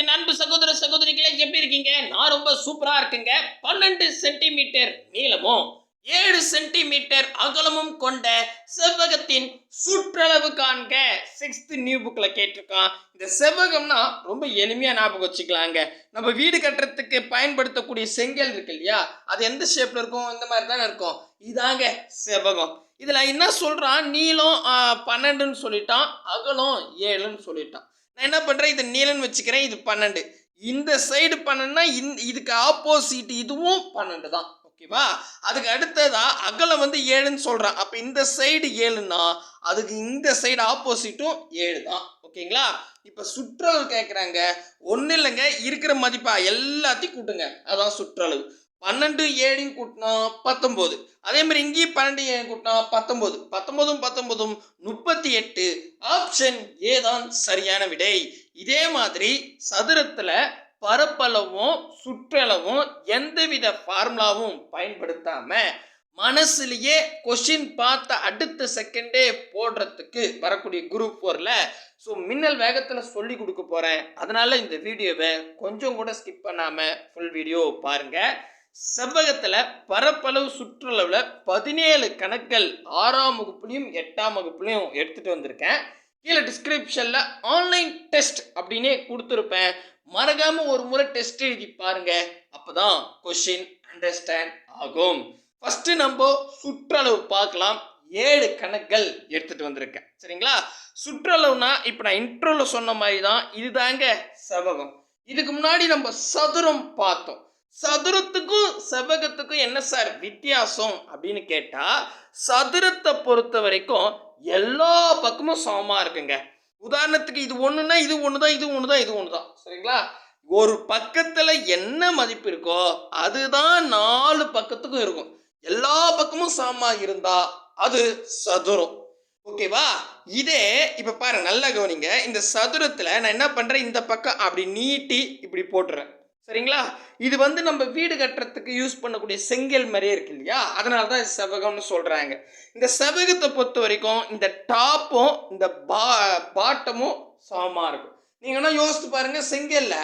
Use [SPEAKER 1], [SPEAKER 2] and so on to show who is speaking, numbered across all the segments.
[SPEAKER 1] என் அன்பு சகோதர சகோதரிகளே எப்படி இருக்கீங்க? நான் ரொம்ப சூப்பரா இருக்குங்க. பன்னெண்டு சென்டிமீட்டர் நீளமும் ஏழு சென்டிமீட்டர் அகலமும் கொண்ட செவ்வகத்தின் சுற்றளவு காண்க. சிக்ஸ்த் நியூ புக்கில் கேட்டிருக்கான். இந்த செவ்வகம்னா ரொம்ப எளிமையாக ஞாபகம் வச்சுக்கலாங்க. நம்ம வீடு கட்டுறதுக்கு பயன்படுத்தக்கூடிய செங்கல் இருக்கு இல்லையா? அது எந்த ஷேப்பில் இருக்கும்? இந்த மாதிரி தானே இருக்கும். இதாங்க செவ்வகம். இதில் என்ன சொல்கிறான் நீளம் பன்னெண்டுன்னு சொல்லிட்டான் அகலம் ஏழுன்னு சொல்லிட்டான். நான் என்ன பண்ணுறேன் இது நீளன்னு வச்சுக்கிறேன். இது பன்னெண்டு. இந்த சைடு பன்னெண்டுனா இந்த இதுக்கு ஆப்போசிட் இதுவும் பன்னெண்டு தான். ஓகேவா அதுக்கு அடுத்ததா அகலம் வந்து ஏழுன்னு சொல்கிறான் அப்போ இந்த சைடு ஏழுன்னா அதுக்கு இந்த சைடு ஆப்போசிட்டும் ஏழு தான். ஓகேங்களா இப்போ சுற்றளவு கேட்குறாங்க ஒன்றும் இல்லைங்க. இருக்கிற மதிப்பாக எல்லாத்தையும் கூட்டுங்க. அதான் சுற்றளவு. பன்னெண்டு ஏழையும் கூட்டினா பத்தொம்போது அதே மாதிரி இங்கேயும் பன்னெண்டு ஏழு கூட்டினா பத்தொம்போது பத்தொம்போதும் பத்தொம்போதும் முப்பத்தி எட்டு. ஆப்ஷன் ஏ தான் சரியான விடை. இதே மாதிரி சதுரத்தில் பரப்பளவும் சுற்றளவும் எந்தவித ஃபார்முலாவும் பயன்படுத்தாமல் மனசுலேயே கொஷின் பார்த்த அடுத்த செகண்டே போடுறதுக்கு வரக்கூடிய குரூப் ஃபோரில் ஸோ மின்னல் வேகத்தில் சொல்லி கொடுக்க போகிறேன் அதனால் இந்த வீடியோவை கொஞ்சம் கூட ஸ்கிப் பண்ணாமல் ஃபுல் வீடியோ பாருங்கள் செவ்வகத்தில் பரப்பளவு சுற்றளவில் பதினேழு கணக்கள் ஆறாம் வகுப்புலையும் எட்டாம் வகுப்புலையும் எடுத்துகிட்டு வந்திருக்கேன். கீழே டிஸ்கிரிப்ஷனில் ஆன்லைன் டெஸ்ட் அப்படின்னே கொடுத்துருப்பேன். மறக்காமல் ஒரு முறை டெஸ்ட் எழுதி பாருங்க. அப்போ தான் கொஷின் அண்டர்ஸ்டாண்ட் ஆகும். ஃபஸ்ட்டு நம்ம சுற்றளவு பார்க்கலாம். ஏழு கணக்குகள் எடுத்துகிட்டு வந்திருக்கேன். சரிங்களா? சுற்றளவுனா இப்போ நான் இன்ட்ரோவில் சொன்ன மாதிரி தான் இதுதாங்க செவ்வகம். இதுக்கு முன்னாடி நம்ம சதுரம் பார்த்தோம். சதுரத்துக்கும் செவ்வகத்துக்கும் என்ன சார் வித்தியாசம் அப்படின்னு கேட்டா சதுரத்தை பொறுத்த வரைக்கும் எல்லா பக்கமும் சமமாக இருக்குங்க. உதாரணத்துக்கு இது ஒன்றுனா இது ஒன்று தான் இது ஒன்று தான் இது ஒன்று தான் சரிங்களா? ஒரு பக்கத்தில் என்ன மதிப்பு இருக்கோ அதுதான் நாலு பக்கத்துக்கும் இருக்கும். எல்லா பக்கமும் சமமாக இருந்தா அது சதுரம். ஓகேவா? இதே இப்போ பாருங்க நல்லா கவனிங்க. இந்த சதுரத்தில் நான் என்ன பண்ணுறேன் இந்த பக்கம் அப்படி நீட்டி இப்படி போட்டுறேன். சரிங்களா? இது வந்து நம்ம வீடு கட்டுறதுக்கு யூஸ் பண்ணக்கூடிய செங்கல் மாதிரியே இருக்கு இல்லையா? அதனால தான் இது செவ்வகம்னு சொல்கிறாங்க இந்த செவ்வகத்தை பொறுத்த வரைக்கும் இந்த டாப்பும் இந்த பா பாட்டமும் சமமாக இருக்கும். நீங்கள் வேணால் யோசித்து பாருங்கள் செங்கல்ல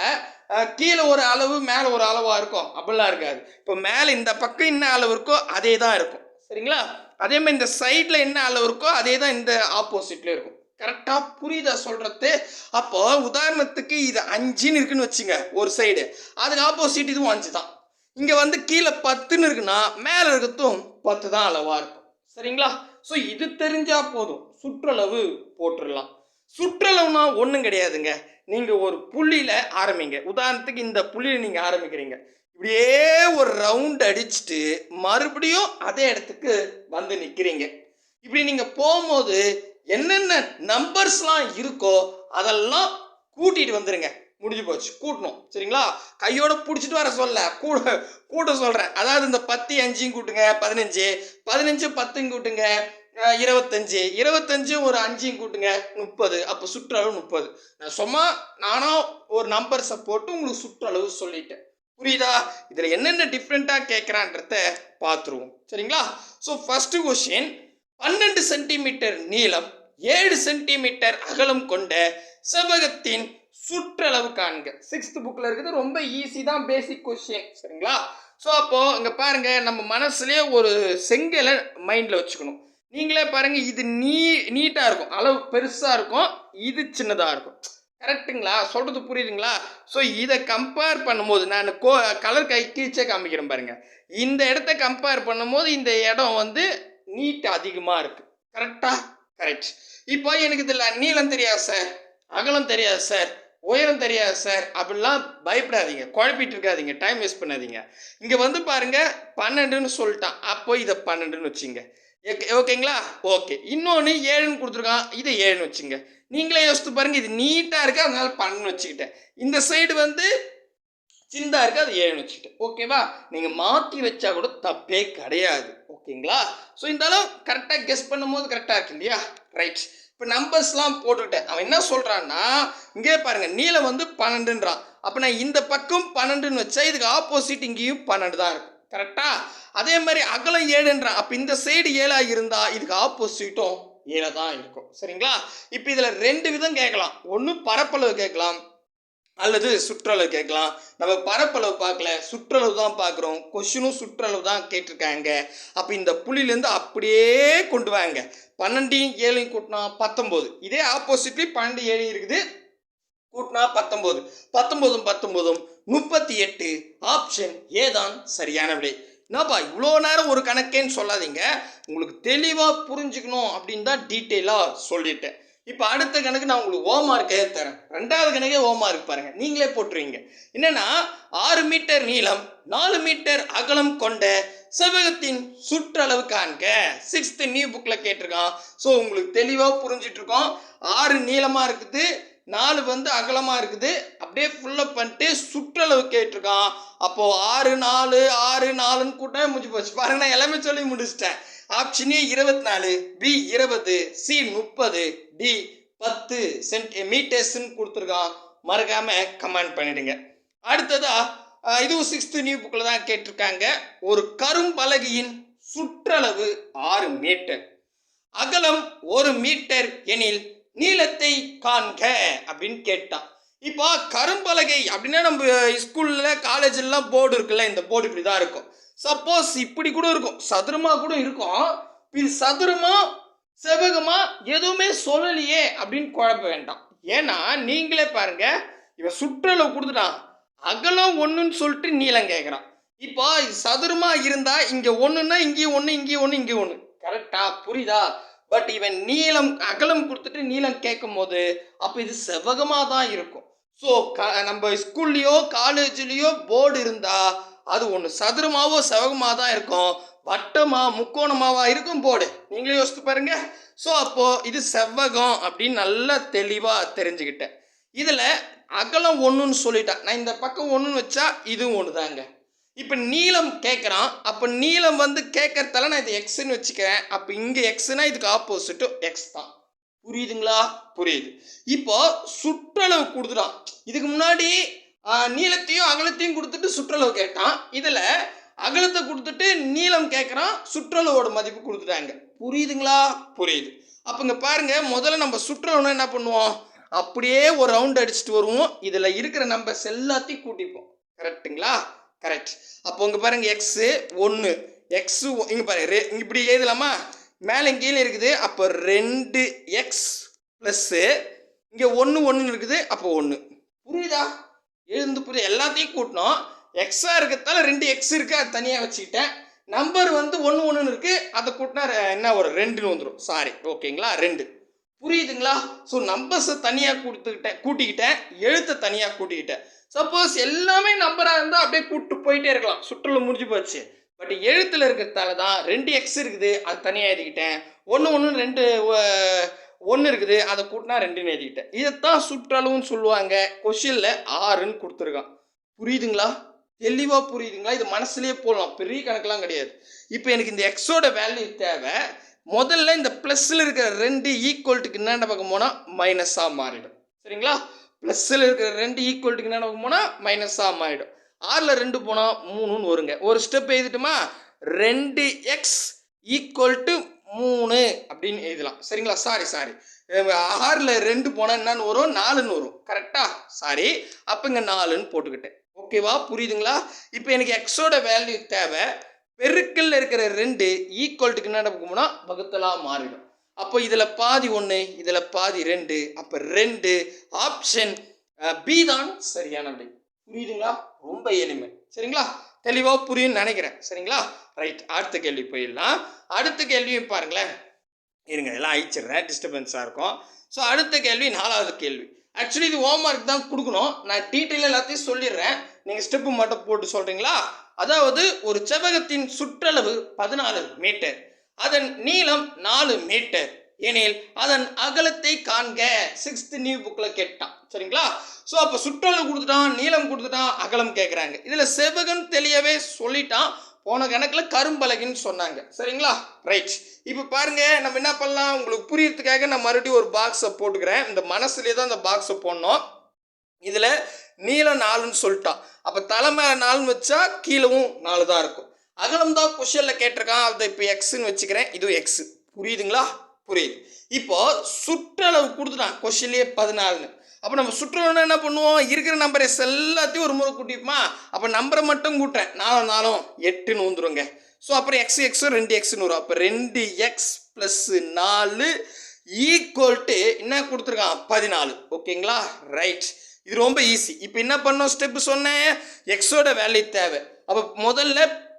[SPEAKER 1] கீழே ஒரு அளவு மேலே ஒரு அளவாக இருக்கும். அப்படிலாம் இருக்காது. இப்போ மேலே இந்த பக்கம் என்ன அளவு இருக்கோ அதே தான் இருக்கும். சரிங்களா? அதே மாதிரி இந்த சைடில் என்ன அளவு இருக்கோ அதே தான் இந்த ஆப்போசிட்லேயும் இருக்கும். கரெக்டாக புரியுதா சொல்கிறது அப்போ உதாரணத்துக்கு இது அஞ்சுன்னு இருக்குன்னு வச்சுங்க ஒரு சைடு அதுக்கு ஆப்போசிட் இதுவும் அஞ்சு தான் இங்கே வந்து கீழே பத்துன்னு இருக்குன்னா மேலே இருக்கிறதும் பத்து தான் அளவாக இருக்கும். சரிங்களா? ஸோ இது தெரிஞ்சா போதும். சுற்றளவு போட்டுடலாம். சுற்றளவுனா ஒன்றும் கிடையாதுங்க. நீங்கள் ஒரு புள்ளியில் ஆரம்பிங்க. உதாரணத்துக்கு இந்த புள்ளியில் நீங்கள் ஆரம்பிக்கிறீங்க. இப்படியே ஒரு ரவுண்ட் அடிச்சுட்டு மறுபடியும் அதே இடத்துக்கு வந்து நிற்கிறீங்க இப்படி நீங்கள் போகும்போது என்னென்ன நம்பர்ஸ்லாம் இருக்கோ அதெல்லாம் கூட்டிகிட்டு வந்துடுங்க முடிஞ்சு போச்சு. கூட்டணும். சரிங்களா? கையோட பிடிச்சிட்டு வர சொல்ல. கூட கூட்ட சொல்கிறேன் அதாவது இந்த பத்து அஞ்சையும் கூட்டுங்க பதினஞ்சு. பதினஞ்சு பத்தும் கூட்டுங்க இருபத்தஞ்சு. இருபத்தஞ்சு ஒரு அஞ்சையும் கூட்டுங்க முப்பது. அப்போ சுற்றளவு முப்பது. நான் சும்மா நானும் ஒரு நம்பர்ஸை போட்டு உங்களுக்கு சுற்றளவு சொல்லிட்டேன். புரியுதா? இதில் என்னென்ன டிஃப்ரெண்ட்டாக கேட்குறான்றத பார்த்துருவோம் சரிங்களா? ஸோ ஃபஸ்ட்டு கொஷின் பன்னெண்டு சென்டிமீட்டர் நீளம் ஏழு சென்டிமீட்டர் அகலம் கொண்ட செவ்வகத்தின் சுற்றளவு காண்க. சிக்ஸ்த் புக்கில் இருக்குது. ரொம்ப ஈஸி தான் பேசிக் கொஷின் சரிங்களா? ஸோ அப்போது இங்கே பாருங்க நம்ம மனசுலேயே ஒரு செங்கலை மைண்டில் வச்சுக்கணும். நீங்களே பாருங்க இது நீ நீட்டாக இருக்கும். அளவு பெருசாக இருக்கும். இது சின்னதாக இருக்கும். கரெக்ட்டுங்களா சொல்கிறது புரியுதுங்களா? ஸோ இதை கம்பேர் பண்ணும்போது நான் கோ கலர் கை கீழ்ச்சே காமிக்கிறேன் பாருங்கள் இந்த இடத்த கம்பேர் பண்ணும்போது இந்த இடம் வந்து நீட் அதிகமாக இருக்குது கரெக்டாக கரெக்ட் இப்போ எனக்கு இதில் நீளம் தெரியாது சார் அகலம் தெரியாது சார் உயரம் தெரியாது சார் அப்படிலாம் பயப்படாதீங்க. குழப்பிட்டு இருக்காதீங்க டைம் வேஸ்ட் பண்ணாதீங்க. இங்கே வந்து பாருங்க பன்னெண்டுன்னு சொல்லிட்டான். அப்போ இதை பன்னெண்டுன்னு வச்சுங்க. ஓகேங்களா? ஓகே. இன்னொன்று ஏழுன்னு கொடுத்துருக்கான். இதை ஏழுன்னு வச்சுங்க. நீங்களே யோசித்து பாருங்கள் இது நீட்டாக இருக்குது அதனால பன்னெண்டு வச்சுக்கிட்டேன். இந்த சைடு வந்து சின்னதாக இருக்குது அது ஏழுன்னு வச்சுக்கிட்டேன். ஓகேவா? நீங்கள் மாற்றி வச்சா கூட தப்பே கிடையாது. ஓகேங்களா? ஸோ இருந்தாலும் கரெக்டாக கெஸ் பண்ணும்போது கரெக்டாக இருக்கு இல்லையா? ரைட் இப்போ நம்பர்ஸ்லாம் போட்டுக்கிட்டேன் அவன் என்ன சொல்கிறான்னா இங்கே பாருங்கள் நீளம் வந்து பன்னெண்டுன்றான். அப்போ நான் இந்த பக்கம் பன்னெண்டுன்னு வச்சா இதுக்கு ஆப்போசிட் இங்கேயும் பன்னெண்டு தான் இருக்கும். கரெக்டாக அதே மாதிரி அகலம் ஏழுன்றான். அப்போ இந்த சைடு ஏழாக இருந்தால் இதுக்கு ஆப்போசிட்டும் ஏழை தான் இருக்கும். சரிங்களா? இப்போ இதில் ரெண்டு விதம் கேட்கலாம். ஒன்று பரப்பளவு கேட்கலாம்.
[SPEAKER 2] அல்லது சுற்றளவு கேட்கலாம். நம்ம பரப்பளவு பார்க்கல சுற்றளவு தான் பார்க்குறோம். கொஷினும் சுற்றளவு தான் கேட்டிருக்காங்க. அப்போ இந்த புள்ளிலேருந்து அப்படியே கொண்டு வாங்க. பன்னெண்டையும் ஏழையும் கூட்டினா பத்தொம்போது இதே ஆப்போசிட்லி பன்னெண்டு ஏழையும் இருக்குது. கூட்டினா பத்தொம்போது பத்தொம்போதும் பத்தொம்போதும் முப்பத்தி எட்டு. ஆப்ஷன் ஏதான் சரியான விடை. என்னப்பா இவ்வளோ நேரம் ஒரு கணக்கேன்னு சொல்லாதீங்க. உங்களுக்கு தெளிவாக புரிஞ்சுக்கணும் அப்படின்னு தான் டீட்டெயிலாக சொல்லிட்டேன். இப்போ அடுத்த கணக்கு நான் உங்களுக்கு ஓமார்க்கே தரேன். ரெண்டாவது கணக்கே ஓமார்க் பாருங்க. நீங்களே போட்டுருவீங்க. என்னன்னா ஆறு மீட்டர் நீளம் நாலு மீட்டர் அகலம் கொண்ட செவ்வகத்தின் சுற்றளவு காண்க. சிக்ஸ்த் நியூ புக்கில் கேட்டிருக்கான். ஸோ உங்களுக்கு தெளிவாக புரிஞ்சிட்டு இருக்கோம் ஆறு நீளமாக இருக்குது நாலு வந்து அகலமாக இருக்குது. அப்படியே ஃபுல்லப் பண்ணிட்டு சுற்றளவு கேட்டிருக்கான். அப்போது ஆறு நாலு ஆறு நாலுன்னு கூட்டமே முடிஞ்சு போச்சு. பாருங்க நான் எல்லாமே சொல்லி முடிச்சிட்டேன். ஆப்ஷன் ஏ இருபத்தி நாலு பி இருபது சி முப்பது டி பத்து சென்ட் மீட்டர்ஸ்ன்னு கொடுத்துருக்கான். மறக்காமல் கமெண்ட் பண்ணிடுங்க. அடுத்ததா இதுவும் சிக்ஸ்த்து நியூ புக்கில் தான் கேட்டிருக்காங்க. ஒரு கரும்பலகையின் சுற்றளவு ஆறு மீட்டர். அகலம் ஒரு மீட்டர் எனில் நீளத்தை காண்க அப்படின்னு கேட்டான். இப்போ கரும்பலகை அப்படின்னா நம்ம ஸ்கூலில் காலேஜ்லாம் போர்டு இருக்குல்ல இந்த போர்டு இப்படி தான் இருக்கும். சப்போஸ் இப்படி கூட இருக்கும். சதுரமாக கூட இருக்கும். இது சதுரமாக செவகமா எதுவுமே சொல்லலையே அப்படின்னு குழப்ப வேண்டாம். ஏன்னா நீங்களே பாருங்க இவன் சுற்றளவு கொடுத்துட்டான். அகலம் ஒன்றுன்னு சொல்லிட்டு நீளம் கேட்குறான் இப்போ சதுரமாக சதுரமா இருந்தா இங்க ஒண்ணுன்னா இங்கேயும் ஒன்று இங்கேயும் ஒன்று இங்கே ஒன்று கரெக்டா புரியுதா? பட் இவன் நீளம் அகலம் கொடுத்துட்டு நீளம் கேட்கும் போது அப்போ இது செவகமாக தான் இருக்கும். ஸோ க நம்ம ஸ்கூல்லையோ காலேஜ்லேயோ போர்டு இருந்தால் அது ஒன்று சதுரமாவோ செவகமாக தான் இருக்கும். வட்டமா முக்கோணமாவா இருக்கும் போடு. நீங்களே யோசித்து பாருங்க. ஸோ அப்போ இது செவ்வகம் அப்படின்னு நல்லா தெளிவாக தெரிஞ்சுக்கிட்டேன். இதில் அகலம் ஒன்றுன்னு சொல்லிட்டேன். நான் இந்த பக்கம் ஒன்றுன்னு வச்சா இதுவும் ஒன்று தாங்க இப்போ நீளம் கேட்குறான் அப்போ நீளம் வந்து கேட்கறதால நான் இது எக்ஸ்ன்னு வச்சுக்கிறேன். அப்போ இங்கே எக்ஸ்னா இதுக்கு ஆப்போசிட்டு எக்ஸ் தான். புரியுதுங்களா? புரியுது. இப்போ சுற்றளவு கொடுத்துட்டான் இதுக்கு முன்னாடி நீளத்தையும் அகலத்தையும் கொடுத்துட்டு சுற்றளவு கேட்டான். இதில் அகலத்தை கொடுத்துட்டு நீளம் கேட்குறான் சுற்றளவோட மதிப்பு கொடுத்துட்டாங்க. புரியுதுங்களா? புரியுது. அப்போ இங்கே பாருங்க முதல்ல நம்ம சுற்றளவுனா என்ன பண்ணுவோம்? அப்படியே ஒரு ரவுண்ட் அடிச்சுட்டு வருவோம். இதில் இருக்கிற நம்பர்ஸ் எல்லாத்தையும் கூட்டிப்போம். கரெக்ட்டுங்களா கரெக்ட் அப்போ இங்கே பாருங்க எக்ஸு ஒன்று எக்ஸு இங்கே பாருங்க ரெ இப்படி எழுதலாமா? மேலே கீழே இருக்குது. அப்போ ரெண்டு எக்ஸ் ப்ளஸ்ஸு இங்கே ஒன்று ஒன்று இருக்குது. அப்போ ஒன்று புரியுதா? எழுந்து புரியுது எல்லாத்தையும் கூட்டினோம். எக்ஸாக இருக்கிறதால ரெண்டு எக்ஸ் இருக்குது அது தனியாக வச்சுக்கிட்டேன். நம்பர் வந்து ஒன்று ஒன்றுன்னு இருக்குது அதை கூட்டினா என்ன ஒரு ரெண்டுன்னு வந்துடும் சாரி ஓகேங்களா ரெண்டு. புரியுதுங்களா? ஸோ நம்பர்ஸை தனியாக கொடுத்துக்கிட்டேன் கூட்டிக்கிட்டேன் எழுத்தை தனியாக கூட்டிக்கிட்டேன். சப்போஸ் எல்லாமே நம்பராக இருந்தால் அப்படியே கூப்பிட்டு போயிட்டே இருக்கலாம். சுற்றுலா முடிஞ்சு போச்சு. பட் எழுத்தில் இருக்கிறதால தான் ரெண்டு எக்ஸ் இருக்குது அது தனியாக எழுதிக்கிட்டேன். ஒன்று ஒன்று ரெண்டு ஒன்று இருக்குது அதை கூட்டினா ரெண்டுன்னு எழுதிக்கிட்டேன். இதைத்தான் சுற்றளவுன்னு சொல்லுவாங்க. கொஷினில் ஆறுன்னு கொடுத்துருக்கான். புரியுதுங்களா? தெளிவாக புரியுதுங்களா? இது மனசுலேயே போடலாம். பெரிய கணக்கெலாம் கிடையாது. இப்போ எனக்கு இந்த எக்ஸோட வேல்யூ தேவை. முதல்ல இந்த ப்ளஸ்ஸில் இருக்கிற ரெண்டு ஈக்குவல்ட்டுக்கு என்னென்ன பக்கம் போனால் மைனஸாக மாறிடும். சரிங்களா? ப்ளஸ்ஸில் இருக்கிற ரெண்டு ஈக்குவல்ட்டுக்கு என்னென்ன பக்கம் போனால் மைனஸாக மாறிடும். ஆறில் ரெண்டு போனால் மூணுன்னு வருங்க. ஒரு ஸ்டெப் எழுதிட்டுமா? ரெண்டு எக்ஸ் ஈக்குவல் டு மூணு அப்படின்னு எழுதலாம். சரிங்களா? சாரி சாரி ஆறில் ரெண்டு போனால் என்னன்னு வரும்? நாலுன்னு வரும். கரெக்டா சாரி அப்போ இங்கே நாலுன்னு போட்டுக்கிட்டேன். ஓகேவா புரியுதுங்களா? இப்போ எனக்கு எக்ஸோட வேல்யூ தேவை. பெருக்கல்ல இருக்கிற ரெண்டு ஈக்குவல்ட்டுக்கு என்ன நடக்கும்னா வகுத்தலாக மாறிடும். அப்போ இதில் பாதி ஒன்று இதில் பாதி ரெண்டு அப்போ ரெண்டு ஆப்ஷன் பி தான் சரியான விடை. புரியுதுங்களா? ரொம்ப எளிமை. சரிங்களா? தெளிவாக புரியும்னு நினைக்கிறேன். சரிங்களா? ரைட் அடுத்த கேள்வி போயிடலாம். அடுத்த கேள்வியும் பாருங்களேன். இருங்க எல்லாம் அழிச்சிடுறேன். டிஸ்டர்பன்ஸாக இருக்கும். ஸோ அடுத்த கேள்வி நாலாவது கேள்வி. ஆக்சுவலி இது ஹோம்ஒர்க் தான் கொடுக்கணும். நான் டீட்டெயில் எல்லாத்தையும் சொல்லிடுறேன். நீங்கள் ஸ்டெப்பு மட்டும் போட்டு சொல்கிறீங்களா அதாவது ஒரு செவ்வகத்தின் சுற்றளவு பதினாலு மீட்டர் அதன் நீளம் நாலு மீட்டர் எனில் அதன் அகலத்தை காண்க. சிக்ஸ்த் நியூ புக்கில் கேட்டான். சரிங்களா? ஸோ அப்போ சுற்றளவு கொடுத்துட்டான் நீளம் கொடுத்துட்டான் அகலம் கேட்குறாங்க இதில் செவ்வகம் தெளியவே சொல்லிட்டான். போன கணக்கில் கரும்பலகைன்னு சொன்னாங்க. சரிங்களா? ரைட் இப்போ பாருங்கள் நம்ம என்ன பண்ணலாம்? உங்களுக்கு புரியறதுக்காக நான் மறுபடியும் ஒரு பாக்ஸை போட்டுக்கிறேன். இந்த மனசுலேயே தான் இந்த பாக்ஸை போடணும். இதில் நீளம் நாலுன்னு சொல்லிட்டான் அப்போ தலை மேலே நாலுன்னு வச்சா கீழவும் நாலு தான் இருக்கும். அகலம் தான் கொஷனில் கேட்டிருக்கான். அதை இப்போ எக்ஸுன்னு வச்சுக்கிறேன். இதுவும் எக்ஸு புரியுதுங்களா? புரியுது. இப்போ சுற்றளவு கொடுத்துட்டான். கொஷின்லேயே பதினாலுன்னு அப்போ நம்ம சுற்றுலா என்ன பண்ணுவோம்? இருக்கிற நம்பரை எல்லாத்தையும் ஒரு முறை கூட்டிப்போமா? அப்போ நம்பரை மட்டும் கூட்டேன் நாலும் நாலும் எட்டுன்னு வந்துருங்க ஸோ அப்புறம் எக்ஸ் எக்ஸும் ரெண்டு எக்ஸ்னு வரும். அப்போ ரெண்டு எக்ஸ் ப்ளஸ் நாலு ஈக்குவல் டு என்ன கொடுத்துருக்கான்? பதினாலு. ஓகேங்களா? ரைட் இது ரொம்ப ஈஸி இப்போ என்ன பண்ணோம்? ஸ்டெப்பு சொன்னேன். எக்ஸோட வேல்யூ தேவை. அப்போ முதல்ல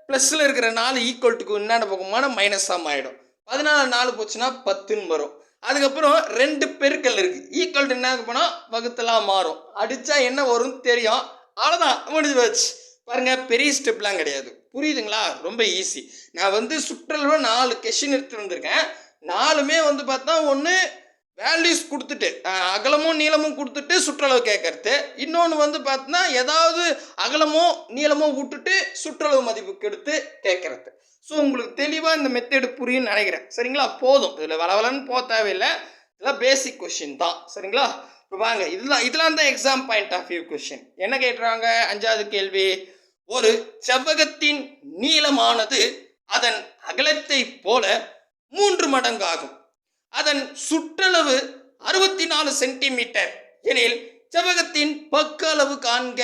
[SPEAKER 2] ப்ளஸ்ஸில் இருக்கிற நாலு ஈக்குவல்ட்டுக்கு என்னென்ன போகுமான மைனஸாக ஆகிடும் பதினாலு நாலு போச்சுன்னா பத்துன்னு வரும். அதுக்கப்புறம் ரெண்டு பெருக்கல் இருக்கு. ஈக்குவல் என்ன போனால் வகுத்தலாம் மாறும். அடித்தா என்ன வரும்னு தெரியும். அவ்வளோதான் முடிஞ்சு போச்சு. பாருங்க பெரிய ஸ்டெப்லாம் கிடையாது. புரியுதுங்களா? ரொம்ப ஈஸி நான் வந்து சுற்றளவு நாலு கொஷின் எடுத்துகிட்டு வந்திருக்கேன். நாலுமே வந்து பார்த்தா ஒன்று வேல்யூஸ் கொடுத்துட்டு அகலமும் நீளமும் கொடுத்துட்டு சுற்றளவு கேட்கறது இன்னொன்று வந்து பார்த்தீங்கன்னா ஏதாவது அகலமோ நீளமோ விட்டுட்டு சுற்றளவு மதிப்புக்கு எடுத்து கேட்கறது ஸோ உங்களுக்கு தெளிவாக இந்த மெத்தேடு புரியும்னு நினைக்கிறேன். சரிங்களா? போதும். இதில் வளவலன்னு போக தேவையில்லை. இதெல்லாம் பேசிக் கொஷின் தான். சரிங்களா? இப்போ வாங்க. இதெல்லாம் இதெல்லாம் தான் exam point of view question என்ன கேட்டுறாங்க அஞ்சாவது கேள்வி. ஒரு செவ்வகத்தின் நீளமானது அதன் அகலத்தை போல மூன்று மடங்காகும். அதன் சுற்றளவு அறுபத்தி நாலு சென்டிமீட்டர். எனில் செவ்வகத்தின் பக்க அளவு காண்க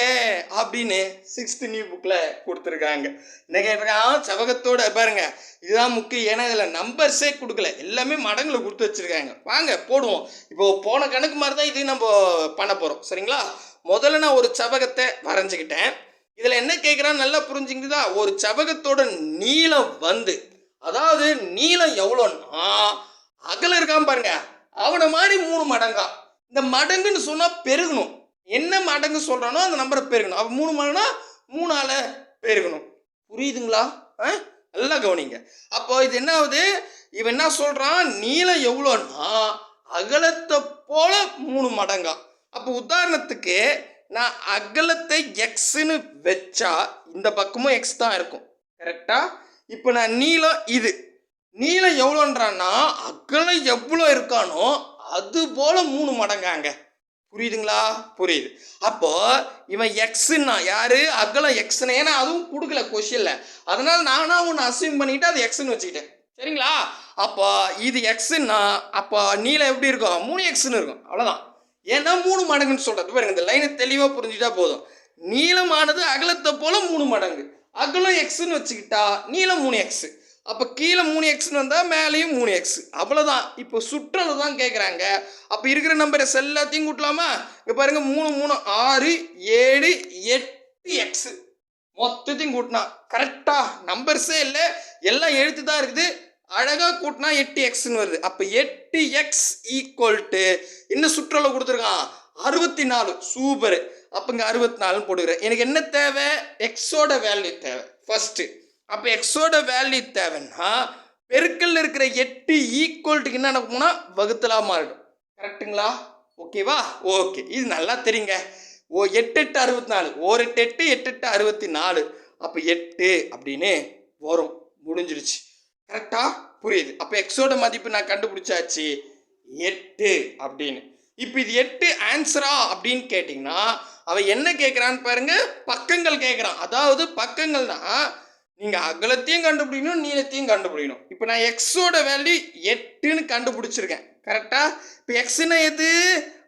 [SPEAKER 2] அப்படின்னு சிக்ஸ்த் நியூ புக்கில் கொடுத்துருக்காங்க. என்ன கேட்டிருக்காங்க செவ்வகத்தோட பாருங்க. இதுதான் முக்கியம் ஏன்னா இதில் நம்பர்ஸே கொடுக்கல. எல்லாமே மடங்கில் கொடுத்து வச்சிருக்காங்க. வாங்க போடுவோம். இப்போ போன கணக்கு மாதிரி தான் இது நம்ம பண்ண போகிறோம் சரிங்களா? முதல்ல நான் ஒரு செவ்வகத்தை வரைஞ்சிக்கிட்டேன். இதில் என்ன கேட்குறான்னு நல்லா புரிஞ்சுங்குதா ஒரு செவ்வகத்தோட நீளம் வந்து அதாவது நீளம் எவ்வளோன்னா அகலம் இருக்கான் பாருங்க. அவனை மாதிரி மூணு மடங்கா. இந்த மடங்குன்னு சொன்னால் பெருகணும். என்ன மடங்கு சொல்கிறானோ அந்த நம்பரை பெருகணும். அப்போ மூணு மடங்குனா மூணால பெருகணும். புரியுதுங்களா? ஆ? நல்லா கவனிங்க. அப்போ இது என்ன ஆகுது? இவன் என்ன சொல்கிறான் நீளம் எவ்வளோன்னா அகலத்தை போல மூணு மடங்கா. அப்போ உதாரணத்துக்கு நான் அகலத்தை எக்ஸ்ன்னு வச்சா இந்த பக்கமும் எக்ஸ் தான் இருக்கும். கரெக்டா இப்போ நான் நீளம் இது. நீளம் எவ்வளோன்றான்னா அகலம் எவ்வளோ இருக்கானோ அது போல் மூணு மடங்காங்க. புரியுதுங்களா? புரியுது. அப்போ இவன் எக்ஸ்ன்னா யாரு? அகலம் எக்ஸ்னு ஏன்னா அதுவும் கொடுக்கல கொஷின்ல அதனால நானா ஒன்று அசியூம் பண்ணிட்டு அது எக்ஸ்னு வச்சுக்கிட்டேன். சரிங்களா? அப்போ இது எக்ஸுன்னா அப்போ நீளம் எப்படி இருக்கும்? மூணு எக்ஸ்னு இருக்கும். அவ்வளோதான் ஏன்னா மூணு மடங்குன்னு சொல்கிறது பாருங்க இந்த லைனை தெளிவாக புரிஞ்சுட்டா போதும். நீளமானது அகலத்தை போல மூணு மடங்கு. அகலம் எக்ஸ்னு வச்சுக்கிட்டா நீளம் மூணு எக்ஸு அப்போ கீழே மூணு எக்ஸ்னு வந்தால் மேலேயும் மூணு எக்ஸ் அவ்வளோதான் இப்போ சுற்றளவு தான் கேட்குறாங்க அப்போ இருக்கிற நம்பர்ஸ் எல்லாத்தையும் கூட்டலாமா? இங்கே பாருங்கள் மூணு மூணு ஆறு ஏழு எட்டு எக்ஸு மொத்தத்தையும் கூட்டினா. கரெக்டாக நம்பர்ஸே இல்லை. எல்லாம் எழுத்து தான் இருக்குது. அழகாக கூட்டினா எட்டு எக்ஸ்னு வருது. அப்போ எட்டு எக்ஸ் ஈக்குவல் டு என்ன சுற்றளவு கொடுத்துருக்கான்? அறுபத்தி நாலு சூப்பர் அப்போ இங்கே அறுபத்தி நாலுன்னு போட்டுக்கிறேன். எனக்கு என்ன தேவை? எக்ஸோட வேல்யூ தேவை. ஃபஸ்ட்டு அப்போ எக்ஸோட வேல்யூ தேவைன்னா பெருக்கல்ல இருக்கிற எட்டு ஈக்குவல்ட்டுக்கு என்ன நடக்கும்னா வகுத்தலா மாறிடும். கரெக்ட்டுங்களா ஓகேவா ஓகே இது நல்லா தெரியுங்க. ஓ எட்டு எட்டு அறுபத்தி நாலு ஒரு எட்டு எட்டு எட்டு எட்டு அறுபத்தி நாலு அப்போ எட்டு அப்படின்னு வரும். முடிஞ்சிருச்சு. கரெக்டாக புரியுது. அப்போ எக்ஸோட மதிப்பு நான் கண்டுபிடிச்சாச்சு. எட்டு அப்படின்னு. இப்போ இது எட்டு ஆன்சரா அப்படின்னு கேட்டிங்கன்னா அவன் என்ன கேட்குறான்னு பாருங்கள் பக்கங்கள் கேட்குறான் அதாவது பக்கங்கள்னா நீங்கள் அகலத்தையும் கண்டுபிடிக்கணும் நீளத்தையும் கண்டுபிடிக்கணும். இப்போ நான் எக்ஸோட வேல்யூ எட்டுன்னு கண்டுபிடிச்சிருக்கேன். கரெக்டாக இப்போ எக்ஸுன்னா எது?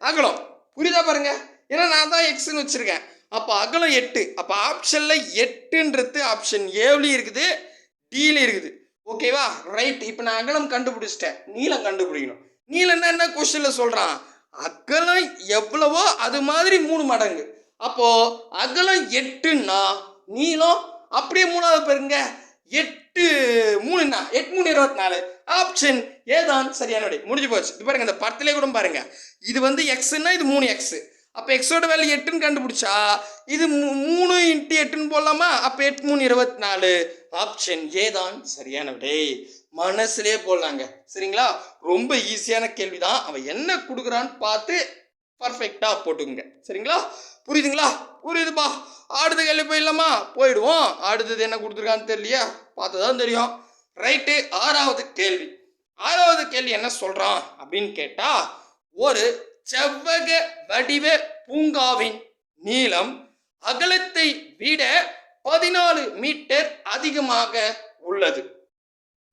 [SPEAKER 2] அகலம். புரியுதா பாருங்க? ஏன்னா நான் தான் எக்ஸுன்னு வச்சுருக்கேன். அப்போ அகலம் எட்டு. அப்போ ஆப்ஷனில் எட்டுன்றது ஆப்ஷன் ஏவ்லையும் இருக்குது டீலையும் இருக்குது. ஓகேவா ரைட் இப்போ நான் அகலம் கண்டுபிடிச்சிட்டேன். நீளம் கண்டுபிடிக்கணும். நீளம்னா என்ன கொஸ்டினில் சொல்கிறான் அகலம் எவ்வளவோ அது மாதிரி மூணு மடங்கு. அப்போது அகலம் எட்டுன்னா நீளம் அப்படியே மூணாவது பாருங்க. எட்டு மூணுண்ணா எட்டு மூணு இருபத்தி நாலு ஆப்ஷன் ஏதான் சரியான விடை முடிஞ்சு போச்சு. இது பாருங்க இந்த படத்திலே கூட பாருங்க. இது வந்து எக்ஸ்னா இது மூணு எக்ஸ் அப்போ எக்ஸோட வேலை எட்டுன்னு கண்டுபிடிச்சா இது மூணு இன்ட்டு எட்டுன்னு போடலாமா? அப்போ எட்டு மூணு இருபத்தி நாலு ஆப்ஷன் ஏதான் சரியான விடை மனசுலேயே போடலாங்க. சரிங்களா? ரொம்ப ஈஸியான கேள்வி தான் அவன் என்ன கொடுக்குறான்னு பார்த்து பர்ஃபெக்டாக போட்டுக்குங்க. சரிங்களா? புரியுதுங்களா? புரியுதுப்பா. அடுத்த கேள்வி போயிடலாமா போயிடுவோம். அடுத்தது என்ன கொடுத்துருக்கான்னு தெரியலையா. பார்த்ததான் தெரியும். ரைட்டு. ஆறாவது கேள்வி. ஆறாவது கேள்வி என்ன சொல்கிறான் அப்படின்னு கேட்டால் ஒரு செவ்வக வடிவ பூங்காவின் நீளம் அகலத்தை விட பதினாலு மீட்டர் அதிகமாக உள்ளது.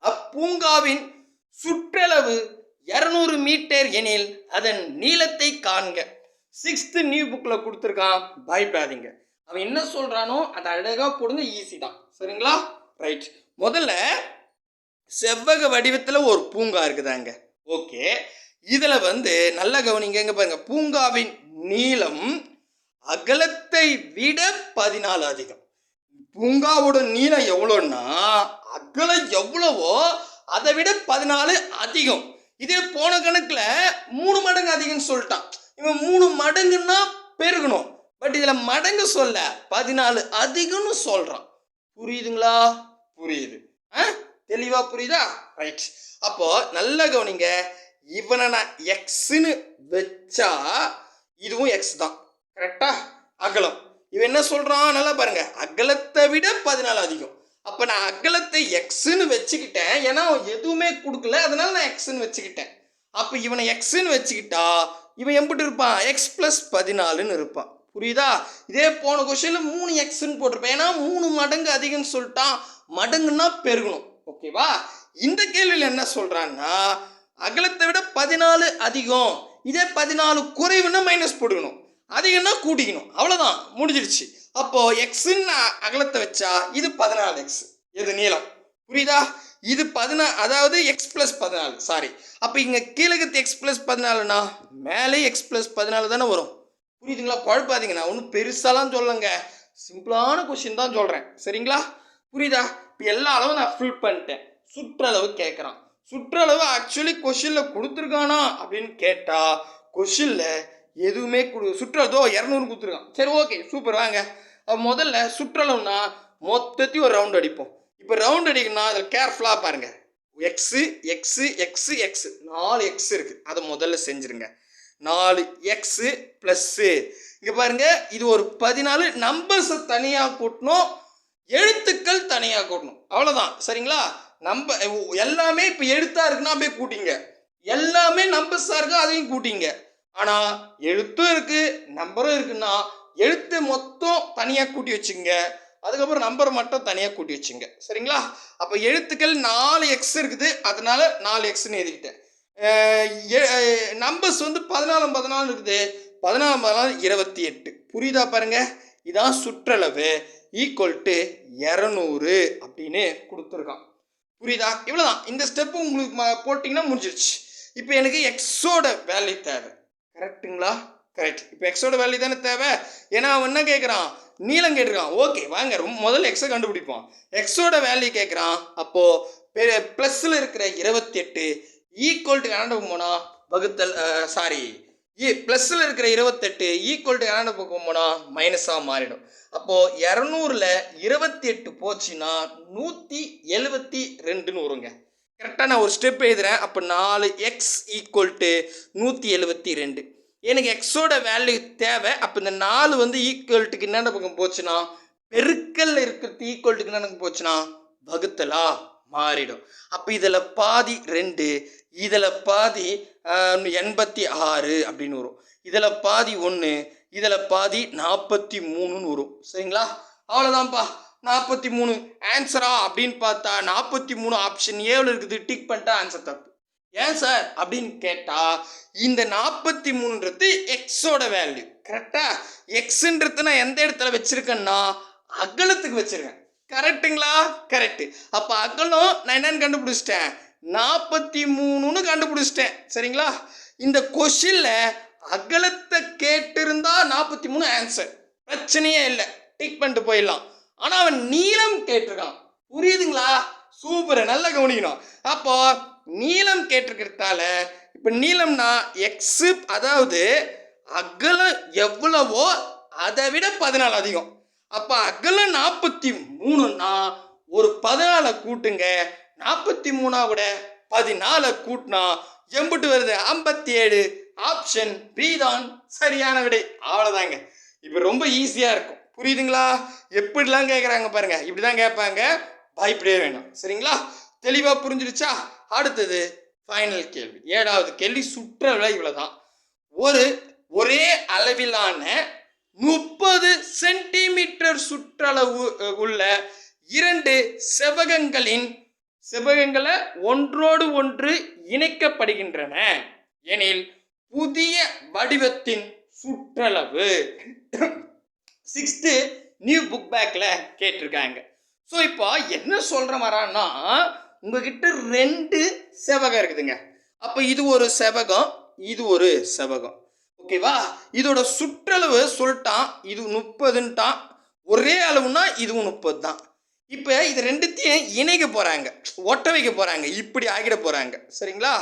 [SPEAKER 2] அப்பூங்காவின் சுற்றளவு இருநூறு மீட்டர் எனில் அதன் நீளத்தை காண்க. சிக்ஸ்த்து நியூ புக்கில் கொடுத்துருக்கான். பயப்படாதீங்க. அவன் என்ன சொல்கிறானோ அதை அழகாக போடுங்க ஈஸி தான். சரிங்களா? ரைட் முதல்ல செவ்வக வடிவத்தில் ஒரு பூங்கா இருக்குதாங்க. ஓகே இதில் வந்து நல்ல கவனிங்க எங்க பாருங்க. பூங்காவின் நீளம் அகலத்தை விட பதினாலு அதிகம். பூங்காவோட நீளம் எவ்வளோன்னா அகலம் எவ்வளவோ அதை விட பதினாலு அதிகம். இதே போன கணக்கில் மூணு மடங்கு அதிகம்னு சொல்லிட்டான். இவன் மூணு மடங்குன்னா பெருகணும். பட் இதில் மடங்கு சொல்ல பதினாலு அதிகம்னு சொல்கிறான் புரியுதுங்களா? புரியுது. ஆ? தெளிவாக புரியுதா? ரைட் அப்போ நல்ல கவனிங்க. இவனை நான் எக்ஸுன்னு வச்சா இதுவும் எக்ஸ் தான். கரெக்டா அகலம். இவன் என்ன சொல்கிறான் நல்லா பாருங்க. அகலத்தை விட பதினாலு அதிகம். அப்போ நான் அகலத்தை எக்ஸுன்னு வச்சுக்கிட்டேன். ஏன்னா அவன் எதுவுமே கொடுக்கல. அதனால நான் எக்ஸுன்னு வச்சுக்கிட்டேன். அப்போ இவனை எக்ஸுன்னு வச்சுக்கிட்டா இவன் எம்பிட்டு இருப்பான். எக்ஸ் ப்ளஸ் பதினாலுன்னு இருப்பான். புரியுதா? இதே போன கொஸ்டினில் மூணு எக்ஸ்ன்னு போட்டிருப்பேன். ஏன்னா மூணு மடங்கு அதிகம்னு சொல்லிட்டான். மடங்குன்னா பெருகணும். ஓகேவா இந்த கேள்வியில் என்ன சொல்கிறான்னா அகலத்தை விட பதினாலு அதிகம். இதே பதினாலு குறைவுன்னா மைனஸ் போட்டுக்கணும். அதிகம்னா கூட்டிக்கணும். அவ்வளோதான் முடிஞ்சிடுச்சு அப்போது எக்ஸுன்னு அகலத்தை வச்சா இது பதினாலு எக்ஸ் இது நீளம். புரியுதா? இது பதினா அதாவது எக்ஸ் ப்ளஸ் பதினாலு சாரி அப்போ இங்கே கீழகத்து எக்ஸ் ப்ளஸ் பதினாலுனா மேலே எக்ஸ் ப்ளஸ் பதினாலு தானே வரும். புரியுதுங்களா? குழப்பாதீங்க. நான் ஒன்றும் பெருசாலாம் சொல்லுங்க சிம்பிளான கொஷின் தான் சொல்கிறேன் சரிங்களா? புரியுதா? இப்போ எல்லா அளவும் நான் ஃபில் பண்ணிட்டேன். சுற்றளவு கேட்குறான் சுற்றளவு ஆக்சுவலி கொஷினில் கொடுத்துருக்கானா அப்படின்னு கேட்டால் கொஷினில் எதுவுமே கொடு சுற்றளவு இரநூறு கொடுத்துருக்கான். சரி ஓகே சூப்பர் வாங்க. முதல்ல சுற்றளவுனா மொத்தத்தையும் ஒரு ரவுண்ட் அடிப்போம். இப்போ ரவுண்ட் அடிக்கணும்னா அதில் கேர்ஃபுல்லாக பாருங்கள் எக்ஸு எக்ஸு எக்ஸு எக்ஸு நாலு எக்ஸ் இருக்குது அதை முதல்ல செஞ்சுருங்க. நாலு எக்ஸு ப்ளஸ்ஸு இங்கே பாருங்க இது ஒரு பதினாலு நம்பர்ஸை தனியாக கூட்டணும். எழுத்துக்கள் தனியாக கூட்டணும். அவ்வளோதான் சரிங்களா? நம்ப எல்லாமே இப்போ எழுத்தாக இருக்குன்னா அப்படியே கூட்டிங்க. எல்லாமே நம்பர்ஸாக இருக்கு அதையும் கூட்டிங்க. ஆனால் எழுத்தும் இருக்குது நம்பரும் இருக்குன்னா எழுத்து மொத்தம் தனியாக கூட்டி வச்சுங்க அதுக்கப்புறம் நம்பர் மட்டும் தனியாக கூட்டி வச்சுங்க. சரிங்களா? அப்போ எழுத்துக்கள் நாலு எக்ஸ் இருக்குது. அதனால நாலு எக்ஸ்னு எழுதிக்கிட்டேன். நம்பர்ஸ் வந்து பதினாலு பதினாலு இருக்குது. பதினாலு பதினாலு இருபத்தி எட்டு. புரியுதா பாருங்க? இதான் சுற்றளவு. ஈக்குவல் டு இரநூறு அப்படின்னு கொடுத்துருக்கான். புரியுதா? இவ்வளோதான் இந்த ஸ்டெப்பு உங்களுக்கு போட்டிங்கன்னா முடிஞ்சிருச்சு. இப்போ எனக்கு எக்ஸோட வேல்யூ தேவை. கரெக்ட்டுங்களா கரெக்ட் இப்போ எக்ஸோட வேல்யூ தானே தேவை? ஏன்னா அவன் என்ன கேட்குறான் நீளம் கேட்டிருக்கான். ஓகே வாங்க ரொம்ப முதல்ல எக்ஸை கண்டுபிடிப்போம். எக்ஸோட வேல்யூ கேட்குறான் அப்போது ப்ளஸில் இருக்கிற இருபத்தி எட்டு ஈக்குவல் டு கனடா போனால் வகுத்தல் சாரி இ ப்ளஸில் இருக்கிற இருபத்தெட்டு ஈக்குவல் டு கனடா பக்கம் போனால் மைனஸாக மாறிடும். அப்போது இரநூறுல இருபத்தி எட்டு போச்சுன்னா நூற்றி எழுபத்தி ரெண்டுன்னு வருங்க. கரெக்டாக நான் ஒரு ஸ்டெப் எழுதுகிறேன் அப்போ நாலு எக்ஸ் ஈக்குவல் டு நூற்றி எழுபத்தி ரெண்டு. எனக்கு எக்ஸோட வேல்யூ தேவை. அப்போ இந்த நாலு வந்து ஈக்குவல்ட்டுக்கு என்னென்ன பக்கம் போச்சுன்னா பெருக்கல் இருக்கிறது ஈக்குவல்ட்டுக்கு என்னென்ன போச்சுன்னா வகுத்தலா மாறிடும். அப்போ இதில் பாதி ரெண்டு இதில் பாதி எண்பத்தி ஆறு அப்படின்னு வரும். இதில் பாதி ஒன்று இதில் பாதி நாற்பத்தி மூணுன்னு வரும். சரிங்களா? அவ்வளோதான்ப்பா நாற்பத்தி மூணு ஆன்சரா அப்படின்னு பார்த்தா நாற்பத்தி மூணு ஆப்ஷன் ஏவில் இருக்குது. டிக் பண்ணிட்டா ஆன்சர் தப்பு. ஏன் சார்? அப்படின்னு கேட்டால் இந்த நாற்பத்தி மூணுன்றது எக்ஸோட வேல்யூ கரெக்டாக எக்ஸுன்றது நான் எந்த இடத்துல வச்சுருக்கேன்னா அகலத்துக்கு வச்சுருக்கேன். கரெக்ட்டுங்களா கரெக்டு அப்போ அகலம் நான் என்னன்னு கண்டுபிடிச்சிட்டேன்? நாற்பத்தி மூணுன்னு கண்டுபிடிச்சிட்டேன். சரிங்களா? இந்த கொஷினில் அகலத்தை கேட்டிருந்தா நாற்பத்தி மூணு ஆன்சர் பிரச்சனையே இல்லை. டிக் பண்ணிட்டு போயிடலாம். ஆனால் அவன் நீளம் கேட்டிருக்கான். புரியுதுங்களா? சூப்பர். நல்லா கவனிக்கணும். அப்போ நீளம் கேட்டிருக்கிறதால இப்போ நீளம்னா எக்ஸு அதாவது அகலம் எவ்வளவோ அதை விட பதினாலு அதிகம். அப்போ அகலம் நாற்பத்தி மூணுன்னா ஒரு பதினாலை கூட்டுங்க. நாற்பத்தி மூணா விட பதினாலை கூட்டினா எம்புட்டு வருது ஐம்பத்தி ஏழு ஆப்ஷன் பி தான் சரியான விடை. அவ்வளோதாங்க இப்போ ரொம்ப ஈஸியாக இருக்கும். புரியுதுங்களா? எப்படிலாம் கேட்குறாங்க பாருங்கள் இப்படி தான் கேட்பாங்க. பயப்படவே வேணும். சரிங்களா? தெளிவாக புரிஞ்சிருச்சா? அடுத்தது ஃபைனல் கேள்வி. ஏழாவது கேள்வி சுற்றளவு இவ்வளோ தான் ஒரு ஒரே அளவிலான முப்பது சென்டிமீட்டர் சுற்றளவு உள்ள இரண்டு செவ்வகங்களின் செவ்வகங்களை ஒன்றோடு ஒன்று இணைக்கப்படுகின்றன. எனில் புதிய வடிவத்தின் சுற்றளவு. சிக்ஸ்த்து நியூ புக் பேக்கில் கேட்டிருக்காங்க. ஸோ இப்போ என்ன சொல்கிற வரான்னா உங்ககிட்ட ரெண்டு செவகம் இருக்குதுங்க. அப்போ இது ஒரு செவகம் இது ஒரு செவகம். ஓகேவா இதோட சுற்றளவு சொல்லிட்டான் இது முப்பதுன்ட்டான். ஒரே அளவுனா இதுவும் முப்பது தான் இப்போ இது ரெண்டுத்தையும் இணைக்க போகிறாங்க ஒட்ட வைக்க போகிறாங்க இப்படி ஆகிட போகிறாங்க சரிங்களா?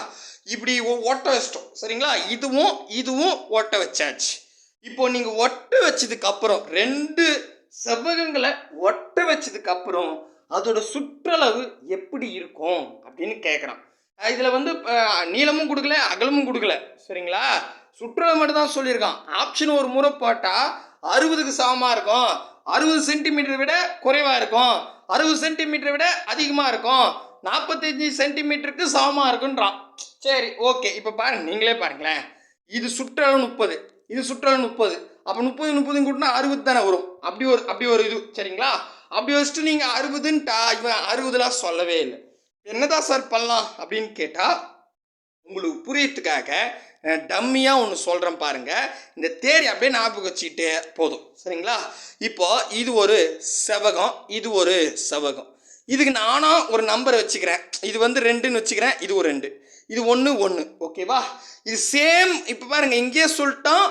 [SPEAKER 2] இப்படி ஒட்ட வச்சிட்டோம். சரிங்களா? இதுவும் இதுவும் ஒட்ட வச்சாச்சு. இப்போ நீங்கள் ஒட்ட வச்சதுக்கு அப்புறம் ரெண்டு செவ்வகங்களை ஒட்ட வச்சதுக்கு அப்புறம் அதோட சுற்றளவு எப்படி இருக்கும் அப்படின்னு கேட்குறான் இதில் வந்து நீளமும் கொடுக்கல அகலமும் கொடுக்கல. சரிங்களா? சுற்றளவு மட்டும் தான் சொல்லியிருக்கான். ஆப்ஷன் ஒரு முறை போட்டால் அறுபதுக்கு சமமாக இருக்கும். அறுபது சென்டிமீட்டர் விட குறைவாக இருக்கும். அறுபது சென்டிமீட்டரை விட அதிகமாக இருக்கும். நாற்பத்தஞ்சு சென்டிமீட்டருக்கு சமமாக இருக்குன்றான். சரி ஓகே இப்போ பாருங்க நீங்களே பாருங்களேன். இது சுற்றளவு முப்பது. இது சுற்றளவு முப்பது. அப்போ முப்பது முப்பதுன்னு கூட்டினா அறுபது தானே வரும். அப்படி ஒரு அப்படி ஒரு இது. சரிங்களா? அப்படி வச்சுட்டு நீங்கள் அறுபதுன்ட்டா இவன் அறுபதுலாம் சொல்லவே இல்லை. என்னதான் சார் பண்ணலாம் அப்படின்னு கேட்டால் உங்களுக்கு புரியறதுக்காக டம்மியாக ஒன்று சொல்கிறேன் பாருங்க. இந்த தேரி அப்படியே ஞாபகம் வச்சுக்கிட்டே போதும். சரிங்களா? இப்போ இது ஒரு செவகம் இது ஒரு செவகம். இதுக்கு நானும் ஒரு நம்பரை வச்சுக்கிறேன். இது வந்து ரெண்டுன்னு வச்சுக்கிறேன் இது ஒரு ரெண்டு. இது ஒன்று ஒன்று ஓகேவா இது சேம் இப்போ பாருங்க இங்கேயே சொல்லிட்டோம்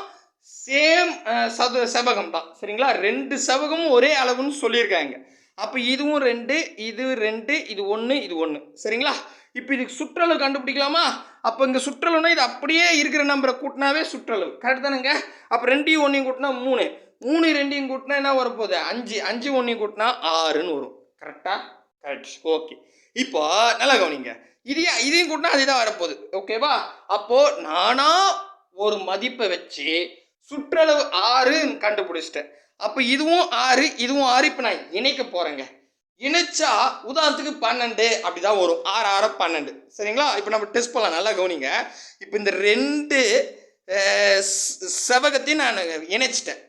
[SPEAKER 2] சது செவகம் தான் சரிங்களா? ரெண்டு செவகமும் ஒரே அளவுன்னு சொல்லியிருக்காங்க. அப்போ இதுவும் ரெண்டு இது ரெண்டு இது ஒன்று இது ஒன்று சரிங்களா? இப்போ இதுக்கு சுற்றளவு கண்டுபிடிக்கலாமா? அப்போ இங்கே சுற்றளவுனா இது அப்படியே இருக்கிற நம்பரை கூட்டினாவே சுற்றளவு. கரெக்ட் தானேங்க? அப்போ ரெண்டையும் ஒன்றையும் கூட்டினா மூணு. மூணு ரெண்டையும் கூட்டினா என்ன வரப்போகுது? அஞ்சு. அஞ்சு ஒன்றையும் கூட்டினா ஆறுன்னு வரும். கரெக்டா கரெக்ட் ஓகே இப்போ நல்லா கவனிங்க. இதையும் இதையும் கூட்டினா அதே தான் வரப்போகுது ஓகேவா அப்போது நானாக ஒரு மதிப்பை வச்சு சுற்றளவு ஆறுன்னு கண்டுபிடிச்சிட்டேன். அப்போ இதுவும் ஆறு இதுவும் ஆறு இப்போ நான் இணைக்க போகிறேங்க இணைச்சா உதாரணத்துக்கு பன்னெண்டு அப்படிதான் வரும். ஆறு ஆறு பன்னெண்டு. சரிங்களா? இப்போ நம்ம டெஸ்ட் பண்ணலாம். நல்லா கவனிங்க. இப்போ இந்த ரெண்டு செவகத்தையும் நான் இணைச்சிட்டேன்.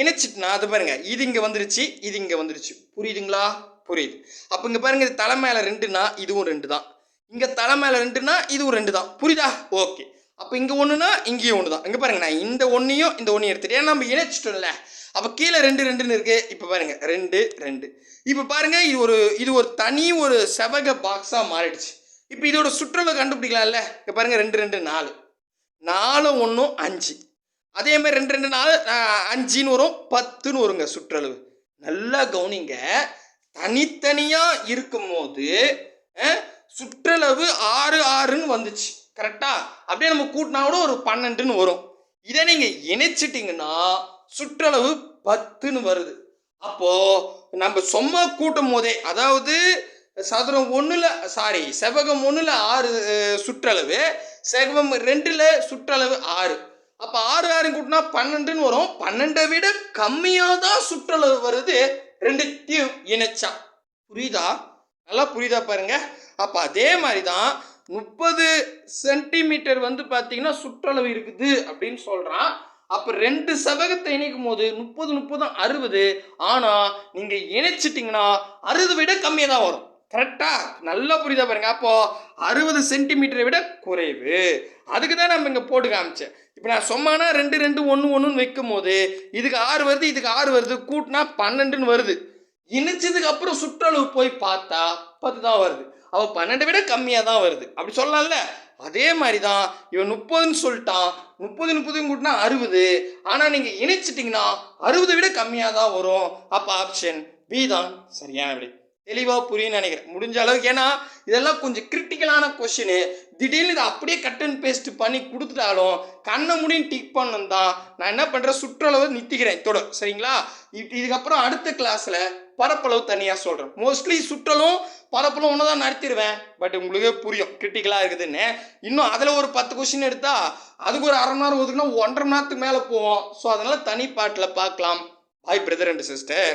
[SPEAKER 2] இணைச்சிட்டுனா அது பாருங்க இது இங்கே வந்துருச்சு இது இங்கே வந்துருச்சு. புரியுதுங்களா? புரியுது. அப்போ இங்கே பாருங்க இது தலை மேலே ரெண்டுனா இதுவும் ரெண்டு தான் இங்கே தலை மேலே ரெண்டுனா இதுவும் ரெண்டு தான் புரியுதா? ஓகே. அப்போ இங்கே ஒன்றுனா இங்கேயும் ஒன்று தான் இங்கே பாருங்க நான் இந்த ஒன்றையும் இந்த ஒன்றையும் எடுத்துகிட்டு ஏன்னா நம்ம இணைச்சிட்டோம்ல. அப்போ கீழே ரெண்டு ரெண்டுன்னு இருக்குது இப்போ பாருங்கள் ரெண்டு ரெண்டு. இப்போ பாருங்கள் இது ஒரு இது ஒரு தனி ஒரு செவக பாக்ஸாக மாறிடுச்சு. இப்போ இதோட சுற்றளவு கண்டுபிடிக்கலாம்ல. இங்கே பாருங்கள் ரெண்டு ரெண்டு நாலு. நாலு ஒன்றும் அஞ்சு. அதே மாதிரி ரெண்டு ரெண்டு நாலு அஞ்சுன்னு வரும். பத்துன்னு வருங்க சுற்றளவு. நல்லா கவனிங்க. தனித்தனியாக இருக்கும்போது சுற்றளவு ஆறு ஆறுன்னு வந்துச்சு. கரெக்டா அப்படியே நம்ம கூட்டினா கூட ஒரு பன்னெண்டுன்னு வரும். இதை நீங்கள் இணைச்சிட்டிங்கன்னா சுற்றளவு பத்துன்னு வருது. அப்போ நம்ம சும்மா கூட்டும் போதே அதாவது சதுரம் ஒன்றில் சாரி செவ்வகம் ஒன்றில் ஆறு சுற்றளவு செவ்வம் ரெண்டில் சுற்றளவு ஆறு. அப்போ ஆறு ஆறு கூட்டினா பன்னெண்டுன்னு வரும். பன்னெண்டை விட கம்மியாக தான் சுற்றளவு வருது. ரெண்டுத்தையும் இணைச்சா. புரியுதா? நல்லா புரியுதா பாருங்க. அப்போ அதே மாதிரி தான் முப்பது சென்டிமீட்டர் வந்து பார்த்தீங்கன்னா சுற்றளவு இருக்குது அப்படின்னு சொல்கிறான் அப்போ ரெண்டு செவகத்தை இணைக்கும் போது முப்பது முப்பதும் அறுபது. ஆனால் நீங்கள் இணைச்சிட்டிங்கன்னா அறுபது விட கம்மியாக தான் வரும். கரெக்டாக நல்லா புரியுதா பாருங்க. அப்போது அறுபது சென்டிமீட்டரை விட குறைவு. அதுக்கு தான் நம்ம இங்கே போட்டு காமிச்சேன். இப்போ நான் சொன்னானா ரெண்டு ரெண்டு ஒன்று ஒன்றுன்னு வைக்கும் போது இதுக்கு ஆறு வருது இதுக்கு ஆறு வருது. கூட்டினா பன்னெண்டுன்னு வருது. இணைச்சதுக்கு அப்புறம் சுற்றளவு போய் பார்த்தா பத்து தான் வருது. அவள் பன்னெண்டை விட கம்மியாக தான் வருது. அப்படி சொல்லலாம்ல? அதே மாதிரி தான் இவன் முப்பதுன்னு சொல்லிட்டான். முப்பது முப்பதுன்னு கூட்டினா அறுபது. ஆனால் நீங்கள் இணைச்சிட்டிங்கன்னா அறுபதை விட கம்மியாக தான் வரும். அப்போ ஆப்ஷன் பி தான். சரியான விடை தெளிவாக புரியும் நினைக்கிறேன். முடிஞ்ச அளவுக்கு. ஏன்னா இதெல்லாம் கொஞ்சம் கிரிட்டிக்கலான கொஷினு திடீர்னு இதை அப்படியே கட் அண்ட் பேஸ்ட் பண்ணி கொடுத்துட்டாலும் கண்ணை முடியும் டிக் பண்ணணும் தான். நான் என்ன பண்ணுறேன் சுற்றளவு நிறுத்திக்கிறேன் இதோட சரிங்களா? இதுக்கப்புறம் அடுத்த கிளாஸில் பரப்பளவு தனியாக சொல்கிறேன் மோஸ்ட்லி சுற்றலும் பரப்பளவு ஒன்று தான் நடத்திடுவேன். பட் உங்களுக்கே புரியும். கிரிட்டிக்கலாக இருக்குதுன்னு. இன்னும் அதில் ஒரு பத்து கொஷின் எடுத்தால் அதுக்கு ஒரு அரை மணி நேரம் ஒதுக்குனா ஒன்றரை மணி நேரத்துக்கு மேலே போவோம். ஸோ அதனால் தனி பாட்டில் பார்க்கலாம். பாய் பிரதர் அண்ட் சிஸ்டர்